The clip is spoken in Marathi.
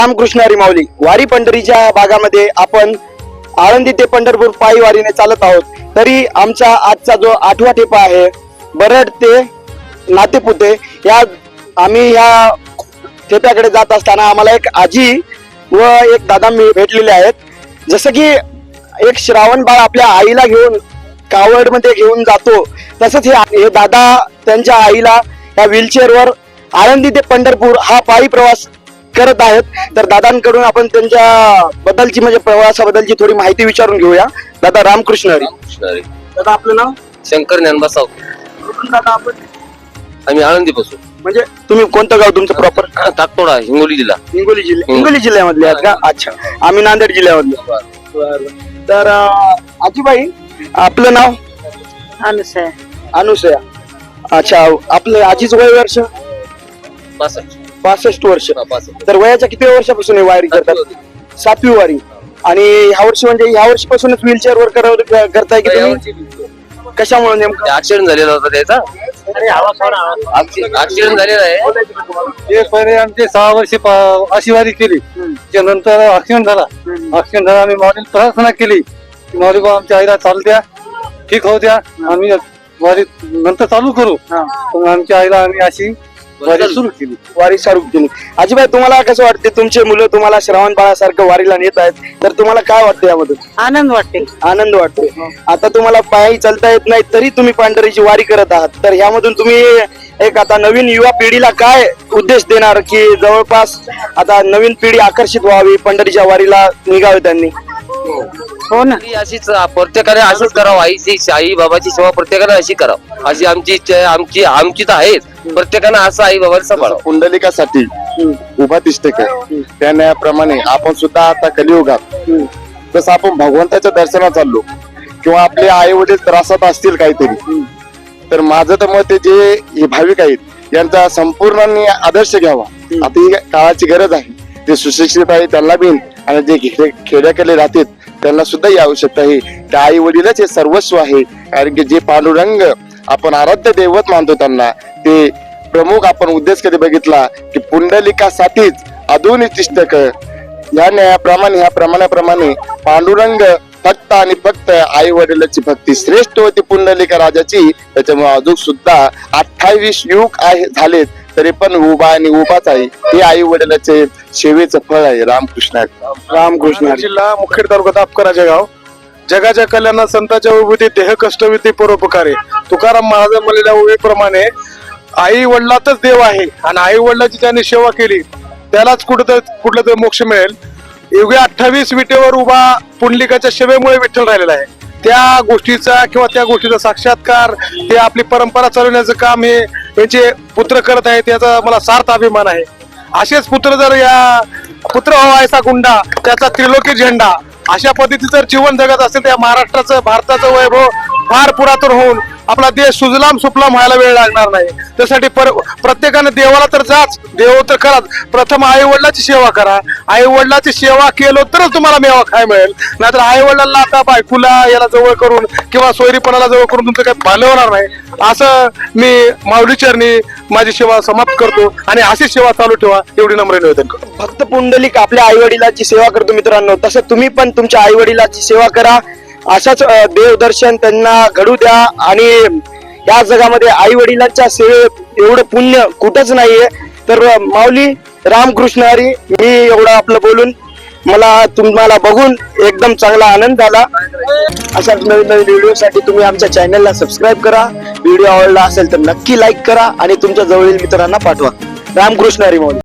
रामकृष्ण हरी माऊली वारी पंढरीच्या भागामध्ये आपण आळंदी ते पंढरपूर पायी वारीने चालत आहोत. तरी आमचा आजचा जो आठवा ठेपा आहे बरड ते नातेपुते या आम्ही ह्या ठेप्याकडे जात असताना आम्हाला एक आजी व एक दादा मी भेटलेले आहेत. जसं की एक श्रावण बाळ आपल्या आईला घेऊन कावडमध्ये घेऊन जातो तसंच हे हे दादा त्यांच्या आईला या व्हीलचेअरवर आळंदी ते पंढरपूर हा पायी प्रवास करत आहेत. तर दादांकडून आपण त्यांच्या बद्दलची म्हणजे प्रवासाबद्दलची थोडी माहिती विचारून घेऊया. दादा रामकृष्ण हरी. कृष्णारी दादा आपलं नाव? शंकर ज्ञानबा साव कुठून दादा आपण? आम्ही आळंदी पासून म्हणजे तुम्ही कोणतं गाव तुमचं प्रॉपर ताकतोडा हिंगोली जिल्हा. हिंगोली जिल्हा. हिंगोली. जिल्ह्यामधले आहेत का? अच्छा. आम्ही नांदेड जिल्ह्यामधले. तर अं, आजीबाई आपलं नाव? अनुसया. अनुसया. अच्छा. आपलं आजीच वय वर्ष? पासष्ट पासष्ट वर्ष. हा, पासष्ट तर वयाच्या किती वर्षापासून हे वारी करतात? सातवी वारी आणि ह्या वर्षी म्हणजे ह्या वर्षीपासूनच व्हीलचेअर वर करव- करताय की तुम्ही? कशामुळे नेमकं? ऍक्सिडेंट झालेला होता त्याचा. ऍक्सिडेंट झालेला आहे. ते पहिले आमचे सहा वर्ष पा- अशी वारी केली. त्यानंतर ऍक्सिडेंट झाला. ऍक्सिडेंट झाला आम्ही मॉडेल प्रार्थना केली. की बाबा आमच्या आईला चालू द्या ठीक होऊ द्या. आम्ही वारी नंतर चालू करू. पण आमच्या आईला आम्ही अशी वारी सुरू केली. वारी चालू केली. आजीबाई तुम्हाला कसं वाटते? तुमचे मुलं तुम्हाला श्रावण बाळासारखं वारीला नेत आहेत. तर तुम्हाला काय वाटतं यामध्ये? आनंद वाटते. आनंद वाटतो. आता तुम्हाला पायी चालता येत नाही तरी तुम्ही पांढरीची वारी करत आहात. तर ह्यामधून तुम्ही एक आता नवीन युवा पिढीला काय उद्देश देणार? की जवळपास आता नवीन पिढी आकर्षित व्हावी पंढरीच्या वारीला निघावे त्यांनी? हो ना. ही अशीच प्रत्येकाने अशीच करावं. आईची आई बाबाची सेवा प्रत्येकाने अशी करावं. अशी आमची इच्छा आहे आमची आमची तर आहेच. प्रत्येकाने असं आई बाबाला सांभाळावं. पुंडलिकासाठी उभा तिष्ठक आहे त्या न्यायाप्रमाणे आपण सुद्धा आता कलियुगात जसं आपण भगवंताच्या दर्शनात चाललो किंवा आपले आई वडील त्रासात असतील काहीतरी तर माझं तर मत आहे जे हे भाविक आहेत यांचा संपूर्ण आदर्श घ्यावा. आता ही काळाची गरज आहे. जे सुशिक्षित आहे त्यांना बी आणि जे खेडे खेड्याकडे राहतात त्यांना सुद्धा ही आवश्यकता आहे. त्या आई वडीलच हे सर्वस्व आहे. कारण की जे पांडुरंग आपण आराध्य दैवत मानतो त्यांना. ते प्रमुख आपण उद्देश कधी बघितला की पुंडलिकासाठीच आधुनिक चिष्टक या न्यायाप्रमाणे ह्या प्रमाणाप्रमाणे पांडुरंग फक्त आणि फक्त आई वडिलाची भक्ती श्रेष्ठ होती पुंडलिका राजाची. त्याच्यामुळे अजून सुद्धा अठ्ठावीस युग आहे झालेत. तरी पण उभा आणि उभाच आहे. हे आई वडिलाचे सेवेचं फळ आहे. रामकृष्ण. रामकृष्ण. जिल्हा मुखेड तालुका दापकराचे गाव. जगाच्या कल्याणात संतांच्या विभूती देह कष्टविधी परोपकारे. तुकाराम महाराज म्हणलेल्या ओळीप्रमाणे आई वडिलातच देव आहे आणि आई वडिलाची ज्यांनी सेवा केली त्यालाच कुठं कुठलं तरी मोक्ष मिळेल. एवढे अठ्ठावीस विटेवर उभा पुंडलिकाच्या सेवेमुळे विठ्ठल राहिलेला आहे. त्या गोष्टीचा किंवा त्या गोष्टीचा साक्षात्कार ते आपली परंपरा चालवण्याचं काम हे यांचे पुत्र करत आहेत याचा मला सार्थ अभिमान आहे. असेच पुत्र जर या पुत्र व्हायचा गुंडा त्याचा त्रिलोकी झेंडा अशा पद्धतीचं जर जीवन जगत असेल तर या महाराष्ट्राचं भारताचं वैभव फार पुरातन होऊन आपला देश सुजलाम सुफलाम व्हायला वेळ लागणार नाही. त्यासाठी पर प्रत्येकाने देवाला तर जाच. देव तर कराच प्रथम आई वडिलाची सेवा करा. आई वडिलाची सेवा केलो तरच तुम्हाला मेवा खाय मिळेल. नाहीतर आई वडिलांना आता बायकोला याला जवळ करून किंवा सोयरीपणाला जवळ करून तुमचं काही भलं होणार नाही. असं मी माऊली चरणी माझी सेवा समाप्त करतो आणि अशी सेवा चालू ठेवा. एवढी नम्र निवेदन करतो. फक्त पुंडलिक आपल्या आई वडिलाची सेवा करतो मित्रांनो. तसं तुम्ही पण तुमच्या आई वडिलाची सेवा करा. अशाच देवदर्शन त्यांना घडू द्या आणि या जगामध्ये आई वडिलांच्या सेवे एवढं पुण्य कुठंच नाहीये. तर माऊली रामकृष्ण हरी मी एवढं आपलं बोलून मला तुम्हाला बघून एकदम चांगला आनंद झाला अशाच नवीन नवीन व्हिडिओसाठी तुम्ही आमच्या चॅनलला सबस्क्राईब करा. व्हिडिओ आवडला असेल तर नक्की लाईक करा आणि तुमच्या जवळील मित्रांना पाठवा. रामकृष्ण हरी माऊली.